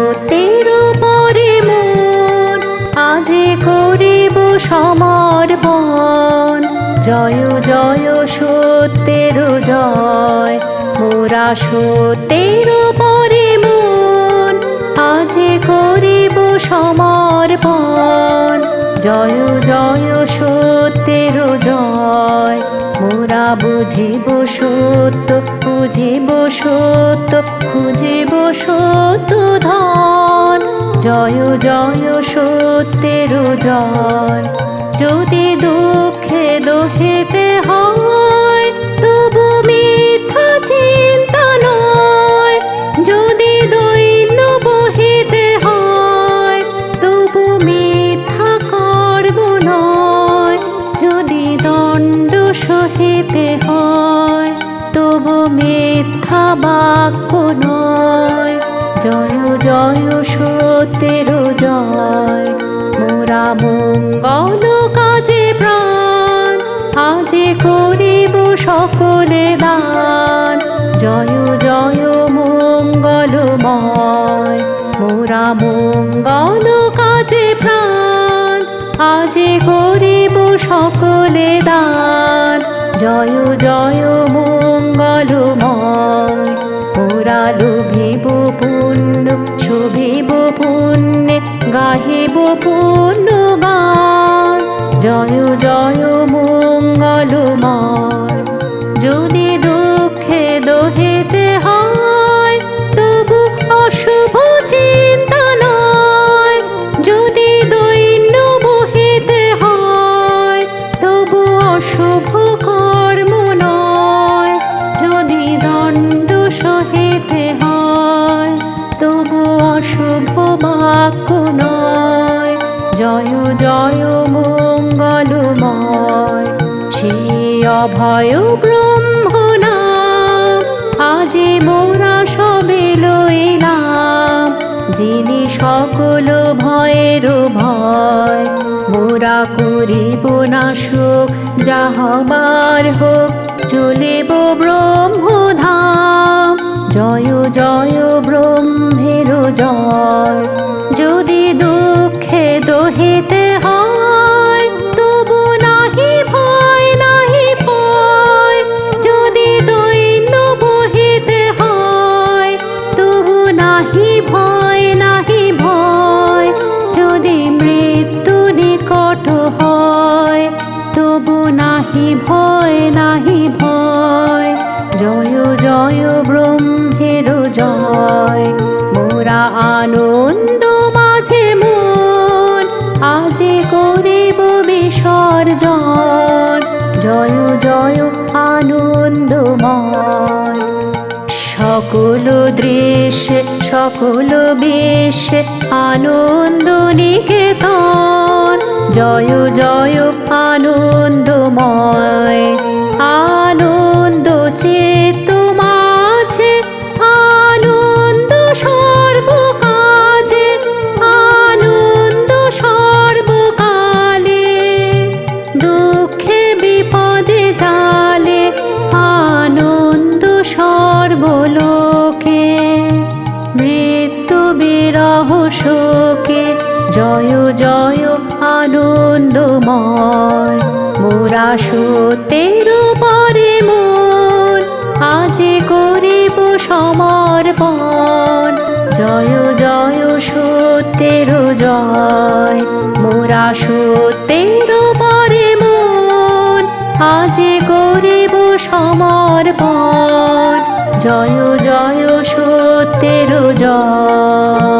সত্যের পরে মন, আজে করিব সমর্পণ। জয় জয় সত্যের জয়, মোরা সত্যের পরে মন, আজে করিব সমর্পণ। জয় জয় সত্যের জয়। মোরা বুঝিব সত্য বুঝিব সত্য খুঁজিব সত্য ধন। জয় জয় সত্যের জয়। যদি দুঃখে দোহেতে সহিতে হয়, তবু মিথ্যা বাক্য নয়। জয় জয় সত্যের জয়। মোরা মঙ্গল কাজে প্রাণ, আজে করিব সকলে দান। জয় জয় মঙ্গলময়, মোরা মঙ্গল কাজে প্রাণ। জয় জয় মঙ্গলময় পুরালু ভিব পুণ্য শুভিব পুণ্যে গাহিব পুণ্য গান জয় জয় মঙ্গলময় জয় মঙ্গলময় সেই অভয় ব্রহ্ম নাম আজি মোরা সবে লইলাম। যিনি সকল ভয়ের ভয়, মোরা করিব না শোক যাহবার হোক, চলিব ব্রহ্মধাম। জয় জয় বিসর্জন জয় জয় আনন্দময়। সকল দৃশ্যে সকল বিশ্বে আনন্দ নিকেতন। জয় জয় শোকে জয় জয়, আনন্দময়। মোরা সত্যের পরে মন। আজে করিব সমর্পণ। জয় জয়, সত্যের জয়। মোরা সত্যের পরে মন। আজে করিব সমর্পণ। জয় জয়, সত্যের জয়।